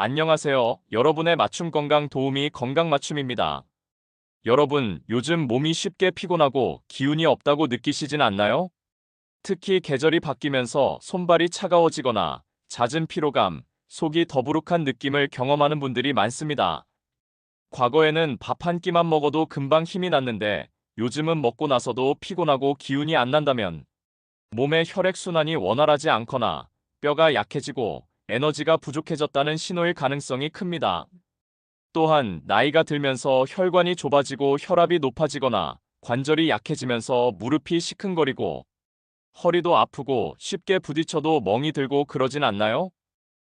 안녕하세요. 여러분의 맞춤 건강 도우미 건강 맞춤입니다. 여러분, 요즘 몸이 쉽게 피곤하고 기운이 없다고 느끼시진 않나요? 특히 계절이 바뀌면서 손발이 차가워지거나 잦은 피로감, 속이 더부룩한 느낌을 경험하는 분들이 많습니다. 과거에는 밥 한 끼만 먹어도 금방 힘이 났는데 요즘은 먹고 나서도 피곤하고 기운이 안 난다면 몸의 혈액순환이 원활하지 않거나 뼈가 약해지고 에너지가 부족해졌다는 신호일 가능성이 큽니다. 또한 나이가 들면서 혈관이 좁아지고 혈압이 높아지거나 관절이 약해지면서 무릎이 시큰거리고 허리도 아프고 쉽게 부딪혀도 멍이 들고 그러진 않나요?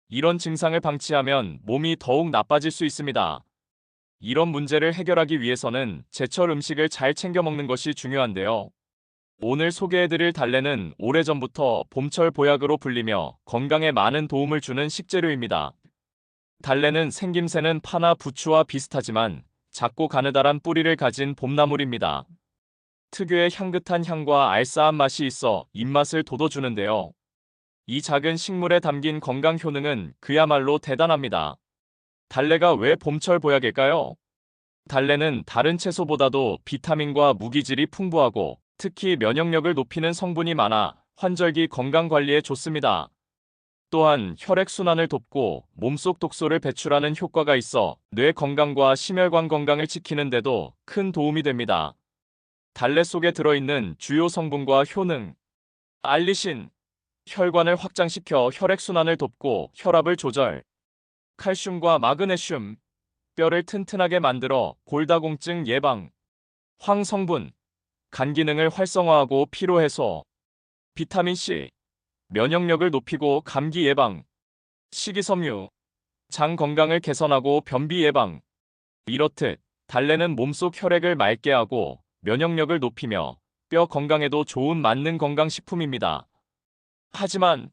이런 증상을 방치하면 몸이 더욱 나빠질 수 있습니다. 이런 문제를 해결하기 위해서는 제철 음식을 잘 챙겨 먹는 것이 중요한데요. 오늘 소개해드릴 달래는 오래전부터 봄철 보약으로 불리며 건강에 많은 도움을 주는 식재료입니다. 달래는 생김새는 파나 부추와 비슷하지만 작고 가느다란 뿌리를 가진 봄나물입니다. 특유의 향긋한 향과 알싸한 맛이 있어 입맛을 돋워주는데요. 이 작은 식물에 담긴 건강 효능은 그야말로 대단합니다. 달래가 왜 봄철 보약일까요? 달래는 다른 채소보다도 비타민과 무기질이 풍부하고 특히 면역력을 높이는 성분이 많아 환절기 건강 관리에 좋습니다. 또한 혈액순환을 돕고 몸속 독소를 배출하는 효과가 있어 뇌 건강과 심혈관 건강을 지키는 데도 큰 도움이 됩니다. 달래 속에 들어있는 주요 성분과 효능 알리신 혈관을 확장시켜 혈액순환을 돕고 혈압을 조절 칼슘과 마그네슘 뼈를 튼튼하게 만들어 골다공증 예방 황성분 간 기능을 활성화하고 피로 해소 비타민C 면역력을 높이고 감기 예방 식이섬유 장 건강을 개선하고 변비 예방 이렇듯 달래는 몸속 혈액을 맑게 하고 면역력을 높이며 뼈 건강에도 좋은 만능 건강식품입니다. 하지만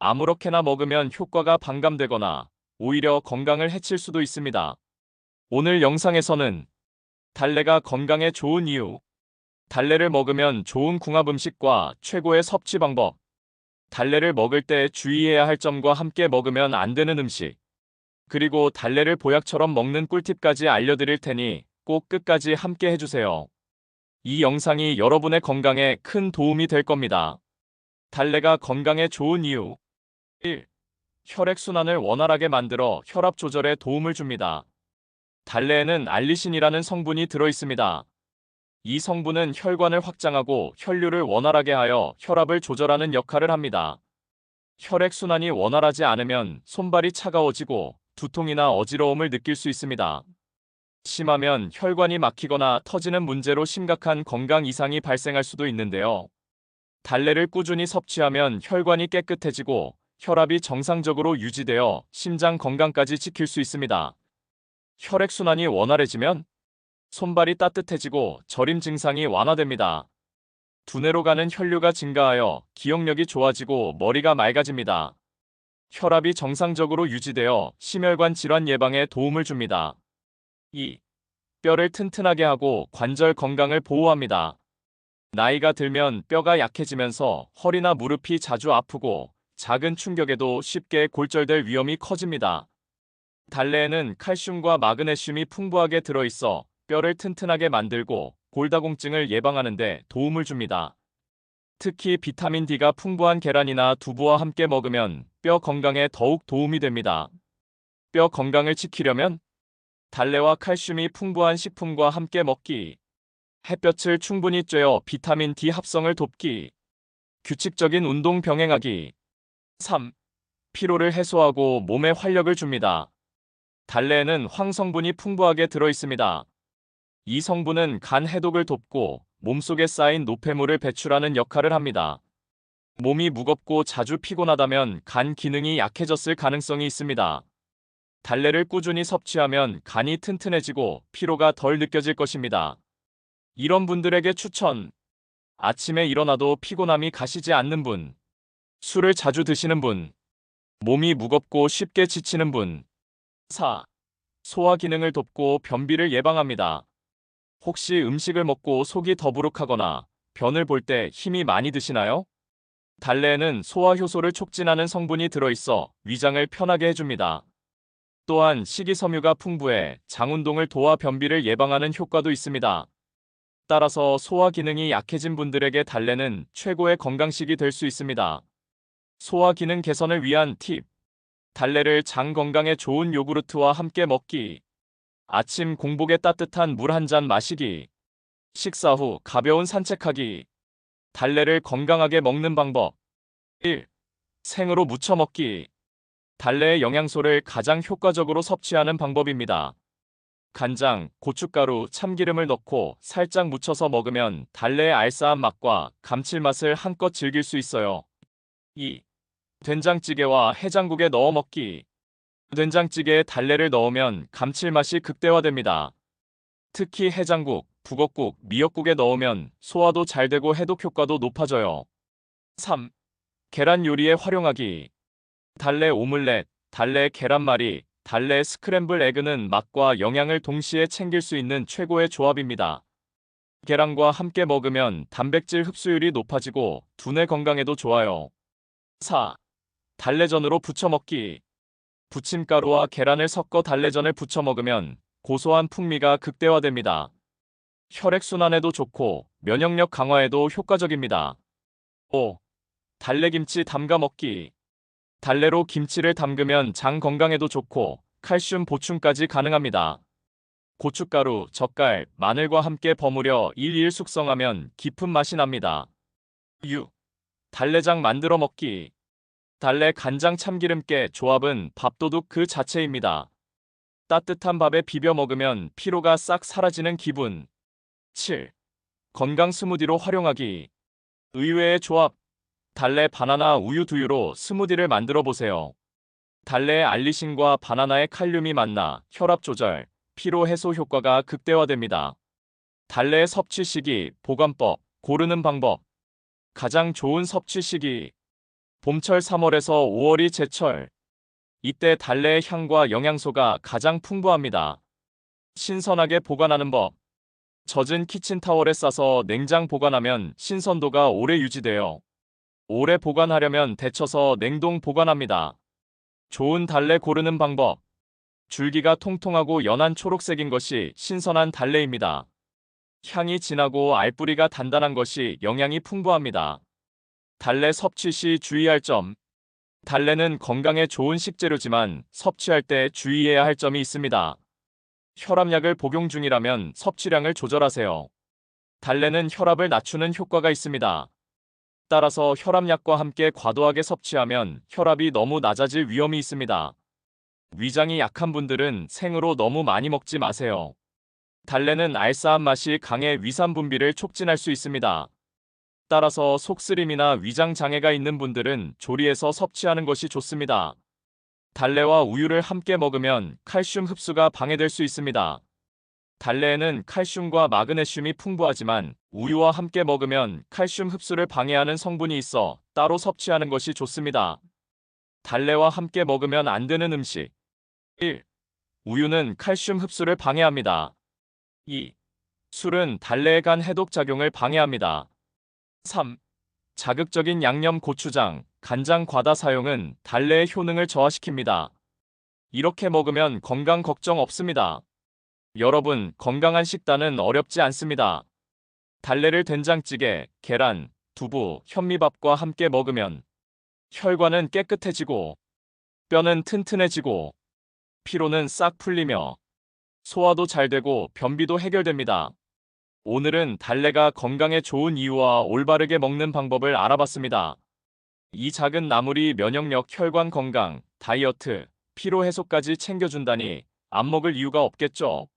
아무렇게나 먹으면 효과가 반감되거나 오히려 건강을 해칠 수도 있습니다. 오늘 영상에서는 달래가 건강에 좋은 이유, 달래를 먹으면 좋은 궁합 음식과 최고의 섭취 방법, 달래를 먹을 때 주의해야 할 점과 함께 먹으면 안 되는 음식, 그리고 달래를 보약처럼 먹는 꿀팁까지 알려드릴 테니 꼭 끝까지 함께 해주세요. 이 영상이 여러분의 건강에 큰 도움이 될 겁니다. 달래가 건강에 좋은 이유 1. 혈액순환을 원활하게 만들어 혈압 조절에 도움을 줍니다. 달래에는 알리신이라는 성분이 들어있습니다. 이 성분은 혈관을 확장하고 혈류를 원활하게 하여 혈압을 조절하는 역할을 합니다. 혈액순환이 원활하지 않으면 손발이 차가워지고 두통이나 어지러움을 느낄 수 있습니다. 심하면 혈관이 막히거나 터지는 문제로 심각한 건강 이상이 발생할 수도 있는데요. 달래를 꾸준히 섭취하면 혈관이 깨끗해지고 혈압이 정상적으로 유지되어 심장 건강까지 지킬 수 있습니다. 혈액순환이 원활해지면 손발이 따뜻해지고 저림 증상이 완화됩니다. 두뇌로 가는 혈류가 증가하여 기억력이 좋아지고 머리가 맑아집니다. 혈압이 정상적으로 유지되어 심혈관 질환 예방에 도움을 줍니다. 2. 뼈를 튼튼하게 하고 관절 건강을 보호합니다. 나이가 들면 뼈가 약해지면서 허리나 무릎이 자주 아프고 작은 충격에도 쉽게 골절될 위험이 커집니다. 달래에는 칼슘과 마그네슘이 풍부하게 들어있어 뼈를 튼튼하게 만들고 골다공증을 예방하는 데 도움을 줍니다. 특히 비타민 D가 풍부한 계란이나 두부와 함께 먹으면 뼈 건강에 더욱 도움이 됩니다. 뼈 건강을 지키려면 달래와 칼슘이 풍부한 식품과 함께 먹기, 햇볕을 충분히 쬐어 비타민 D 합성을 돕기, 규칙적인 운동 병행하기, 3. 피로를 해소하고 몸에 활력을 줍니다. 달래에는 황성분이 풍부하게 들어있습니다. 이 성분은 간 해독을 돕고 몸속에 쌓인 노폐물을 배출하는 역할을 합니다. 몸이 무겁고 자주 피곤하다면 간 기능이 약해졌을 가능성이 있습니다. 달래를 꾸준히 섭취하면 간이 튼튼해지고 피로가 덜 느껴질 것입니다. 이런 분들에게 추천. 아침에 일어나도 피곤함이 가시지 않는 분. 술을 자주 드시는 분, 몸이 무겁고 쉽게 지치는 분. 4. 소화 기능을 돕고 변비를 예방합니다. 혹시 음식을 먹고 속이 더부룩하거나 변을 볼 때 힘이 많이 드시나요? 달래에는 소화 효소를 촉진하는 성분이 들어있어 위장을 편하게 해줍니다. 또한 식이섬유가 풍부해 장 운동을 도와 변비를 예방하는 효과도 있습니다. 따라서 소화 기능이 약해진 분들에게 달래는 최고의 건강식이 될 수 있습니다. 소화 기능 개선을 위한 팁. 달래를 장 건강에 좋은 요구르트와 함께 먹기. 아침 공복에 따뜻한 물 한 잔 마시기. 식사 후 가벼운 산책하기. 달래를 건강하게 먹는 방법. 1. 생으로 무쳐 먹기. 달래의 영양소를 가장 효과적으로 섭취하는 방법입니다. 간장, 고춧가루, 참기름을 넣고 살짝 묻혀서 먹으면 달래의 알싸한 맛과 감칠맛을 한껏 즐길 수 있어요. 2. 된장찌개와 해장국에 넣어 먹기. 된장찌개에 달래를 넣으면 감칠맛이 극대화됩니다. 특히 해장국, 북엇국, 미역국에 넣으면 소화도 잘 되고 해독 효과도 높아져요. 3. 계란 요리에 활용하기. 달래 오믈렛, 달래 계란말이, 달래 스크램블 에그는 맛과 영양을 동시에 챙길 수 있는 최고의 조합입니다. 계란과 함께 먹으면 단백질 흡수율이 높아지고 두뇌 건강에도 좋아요. 4. 달래전으로 부쳐 먹기. 부침가루와 계란을 섞어 달래전을 부쳐 먹으면 고소한 풍미가 극대화됩니다. 혈액순환에도 좋고 면역력 강화에도 효과적입니다. 5. 달래김치 담가 먹기. 달래로 김치를 담그면 장 건강에도 좋고 칼슘 보충까지 가능합니다. 고춧가루, 젓갈, 마늘과 함께 버무려 일일 숙성하면 깊은 맛이 납니다. 6. 달래장 만들어 먹기. 달래 간장 참기름깨 조합은 밥도둑 그 자체입니다. 따뜻한 밥에 비벼 먹으면 피로가 싹 사라지는 기분. 7. 건강 스무디로 활용하기. 의외의 조합. 달래 바나나 우유 두유로 스무디를 만들어 보세요. 달래의 알리신과 바나나의 칼륨이 만나 혈압 조절, 피로 해소 효과가 극대화됩니다. 달래의 섭취 시기, 보관법, 고르는 방법. 가장 좋은 섭취 시기. 봄철 3월에서 5월이 제철. 이때 달래의 향과 영양소가 가장 풍부합니다. 신선하게 보관하는 법. 젖은 키친타월에 싸서 냉장 보관하면 신선도가 오래 유지돼요. 오래 보관하려면 데쳐서 냉동 보관합니다. 좋은 달래 고르는 방법. 줄기가 통통하고 연한 초록색인 것이 신선한 달래입니다. 향이 진하고 알뿌리가 단단한 것이 영양이 풍부합니다. 달래 섭취 시 주의할 점. 달래는 건강에 좋은 식재료지만 섭취할 때 주의해야 할 점이 있습니다. 혈압약을 복용 중이라면 섭취량을 조절하세요. 달래는 혈압을 낮추는 효과가 있습니다. 따라서 혈압약과 함께 과도하게 섭취하면 혈압이 너무 낮아질 위험이 있습니다. 위장이 약한 분들은 생으로 너무 많이 먹지 마세요. 달래는 알싸한 맛이 강해 위산 분비를 촉진할 수 있습니다. 따라서 속쓰림이나 위장 장애가 있는 분들은 조리해서 섭취하는 것이 좋습니다. 달래와 우유를 함께 먹으면 칼슘 흡수가 방해될 수 있습니다. 달래에는 칼슘과 마그네슘이 풍부하지만 우유와 함께 먹으면 칼슘 흡수를 방해하는 성분이 있어 따로 섭취하는 것이 좋습니다. 달래와 함께 먹으면 안 되는 음식 1. 우유는 칼슘 흡수를 방해합니다. 2. 술은 달래의 간 해독 작용을 방해합니다. 3. 자극적인 양념 고추장, 간장 과다 사용은 달래의 효능을 저하시킵니다. 이렇게 먹으면 건강 걱정 없습니다. 여러분, 건강한 식단은 어렵지 않습니다. 달래를 된장찌개, 계란, 두부, 현미밥과 함께 먹으면 혈관은 깨끗해지고 뼈는 튼튼해지고 피로는 싹 풀리며 소화도 잘 되고 변비도 해결됩니다. 오늘은 달래가 건강에 좋은 이유와 올바르게 먹는 방법을 알아봤습니다. 이 작은 나물이 면역력, 혈관 건강, 다이어트, 피로 해소까지 챙겨준다니 안 먹을 이유가 없겠죠.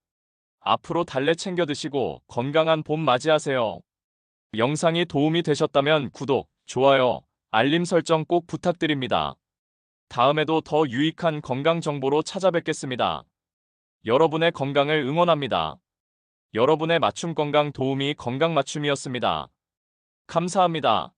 앞으로 달래 챙겨 드시고 건강한 봄 맞이하세요. 영상이 도움이 되셨다면 구독, 좋아요, 알림 설정 꼭 부탁드립니다. 다음에도 더 유익한 건강 정보로 찾아뵙겠습니다. 여러분의 건강을 응원합니다. 여러분의 맞춤 건강 도우미 건강 맞춤이었습니다. 감사합니다.